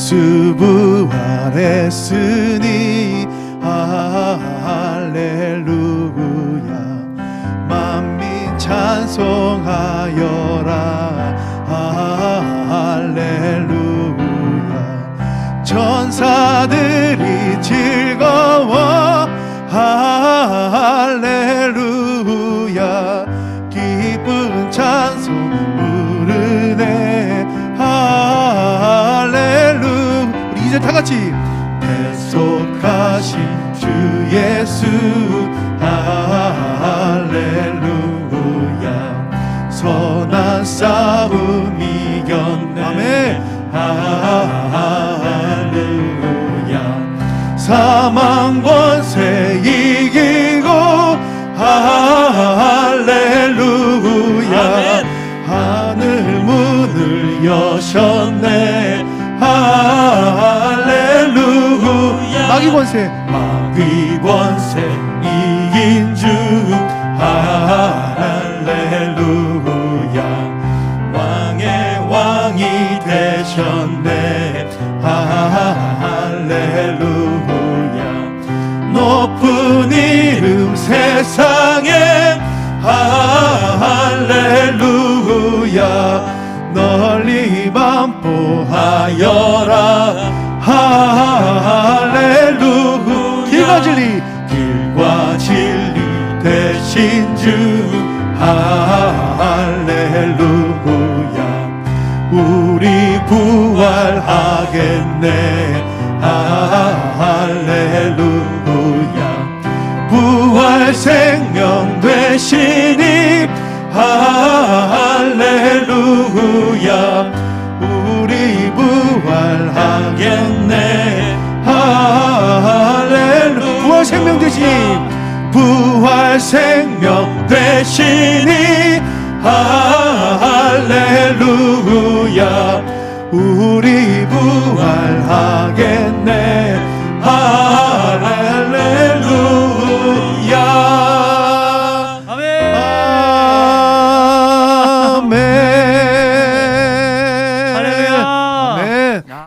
예수 부활했으니. 할렐루야. 만민 찬송하여라 대속하신 주 예수. 할렐루야. 선한 싸움 이겼네. 아멘. 할렐루야. 사망 권세 이기고. 할렐루야. 하늘 문을 여셨네 마귀 권세. 마귀 권세 이긴 주 할렐루야. 왕의 왕이 되셨네. 할렐루야. 높은 이름 세상에. 할렐루야. 널리 반포하여라. 할 되신 주 할렐루야. 우리 부활하겠네. 할렐루야. 부활 생명 되시니 할렐루야. 우리 부활하겠네. 할렐루야. 부활 생명 되시니 부활 생명 되시니 할렐루야. 우리 할렐루야